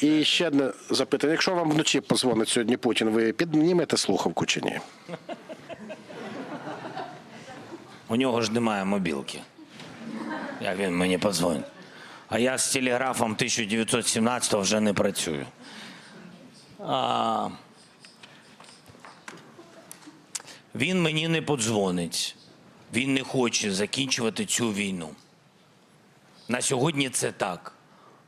І ще одне запитання. Якщо вам вночі позвонить сьогодні Путін, ви піднімете слухавку чи ні? У нього ж немає мобілки. Як він мені подзвонить. А я з телеграфом 1917 вже не працюю. А... Він мені не подзвонить. Він не хоче закінчувати цю війну. На сьогодні це так.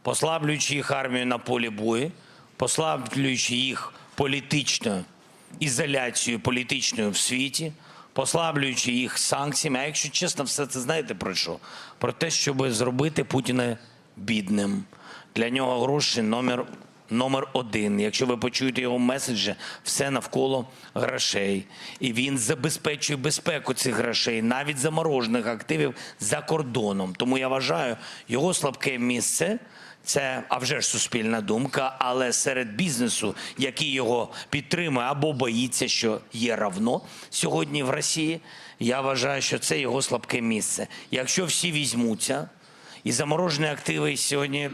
Послаблюючи їх армію на полі бою, послаблюючи їх політичною ізоляцією політичною в світі, послаблюючи їх санкціями. А якщо чесно, все це знаєте про що? Про те, щоб зробити Путіна бідним. Для нього гроші номер, номер один. Якщо ви почуєте його меседжі, все навколо грошей. І він забезпечує безпеку цих грошей, навіть заморожених активів за кордоном. Тому я вважаю, його слабке місце. Це а вже ж суспільна думка, але серед бізнесу, який його підтримує або боїться, що є равно сьогодні в Росії. Я вважаю, що це його слабке місце. Якщо всі візьмуться, і заморожені активи сьогодні,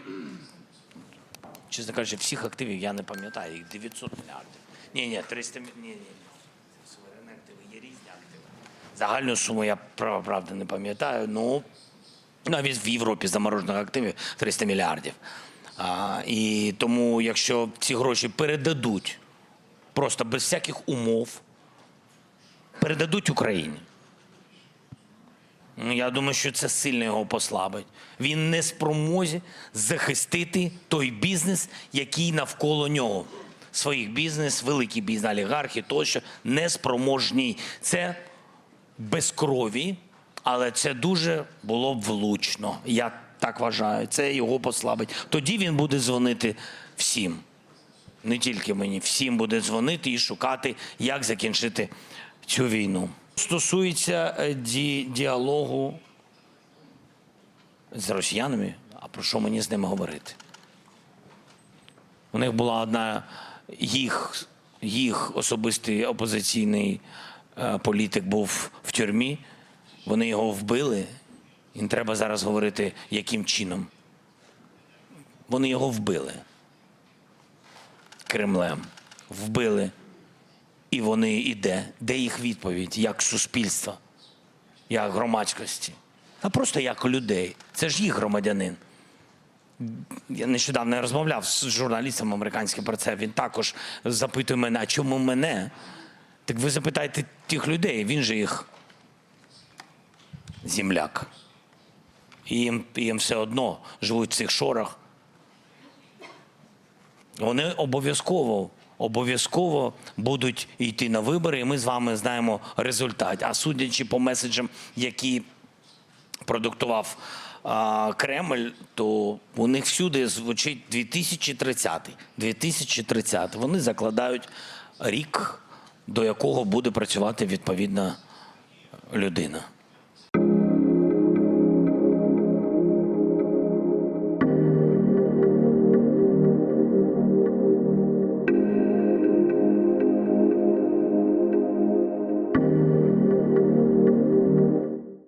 чесно кажучи, всіх активів я не пам'ятаю, їх 900 мільярдів. Ні, ні, 300 мільярдів. Ні, ні, суверенні активи, є різні активи. Загальну суму я правда не пам'ятаю. Ну навіть в Європі заморожених активів 300 мільярдів. А, і тому, якщо ці гроші передадуть просто без всяких умов, передадуть Україні. Ну, Я думаю, що це сильно його послабить. Він не спромозі захистити той бізнес, який навколо нього. Своїх бізнес, великий бізнес, олігархи тощо не спроможні. Це без крові, але це дуже було б влучно. Я так вважаю. Це його послабить. Тоді він буде дзвонити всім. Не тільки мені, всім буде дзвонити і шукати, як закінчити цю війну. Стосується е, ді- діалогу з росіянами, а про що мені з ними говорити? У них була одна їх, їх особистий опозиційний е, політик був в тюрмі. Вони його вбили. Не треба зараз говорити, яким чином. Вони його вбили. Кремлем. Вбили. І вони іде. Де їх відповідь? Як суспільства, як громадськості? А просто як людей. Це ж їх громадянин. Я нещодавно розмовляв з журналістом американським про це. Він також запитує мене, а чому мене? Так ви запитайте тих людей, він же їх земляк. І їм, їм все одно живуть в цих шорах. Вони обов'язково, обов'язково будуть йти на вибори, і ми з вами знаємо результат. А судячи по меседжам, які продуктував а, Кремль, то у них всюди звучить 2030. 2030. Вони закладають рік, до якого буде працювати відповідна людина.